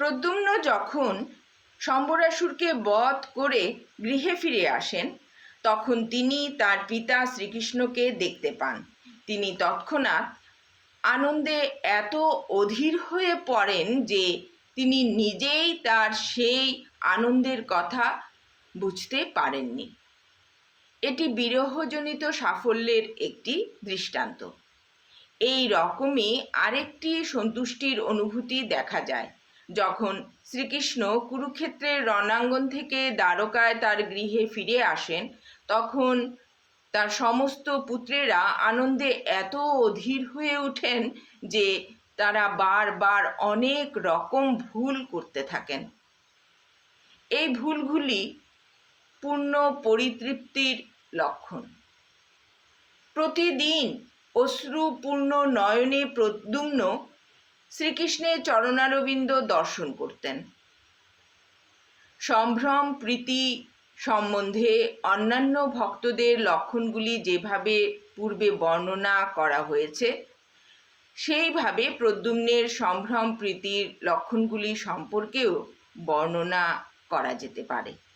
প্রদ্যুম্ন যখন শম্বরাসুরকে বধ করে গৃহে ফিরে আসেন, তখন তিনি তার পিতা শ্রীকৃষ্ণকে দেখতে পান। তিনি তৎক্ষণাৎ আনন্দে এত অধীর হয়ে পড়েন যে তিনি নিজেই তার সেই আনন্দের কথা বুঝতে পারেননি। এটি বিরহজনিত সাফল্যের একটি দৃষ্টান্ত। এই রকমই আরেকটি সন্তুষ্টির অনুভূতি দেখা যায়। যখন শ্রীকৃষ্ণ কুরুক্ষেত্রের রণাঙ্গন থেকে দ্বারকায় তার গৃহে ফিরে আসেন, তখন তার সমস্ত পুত্রেরা আনন্দে এত অধীর হয়ে ওঠেন যে তারা বারবার অনেক রকম ভুল করতে থাকেন। এই ভুলগুলি পূর্ণ পরিতৃপ্তির লক্ষণ। প্রতিদিন অশ্রুপূর্ণ নয়নে প্রদ্যুম্ন শ্রীকৃষ্ণের চরণারবিন্দ দর্শন করতেন। সম্ভ্রম, প্রীতি সম্বন্ধে অন্যান্য ভক্তদের লক্ষণগুলি যেভাবে পূর্বে বর্ণনা করা হয়েছে, সেইভাবে প্রদ্যুম্নের সম্ভ্রম, প্রীতির লক্ষণগুলি সম্পর্কেও বর্ণনা করা যেতে পারে।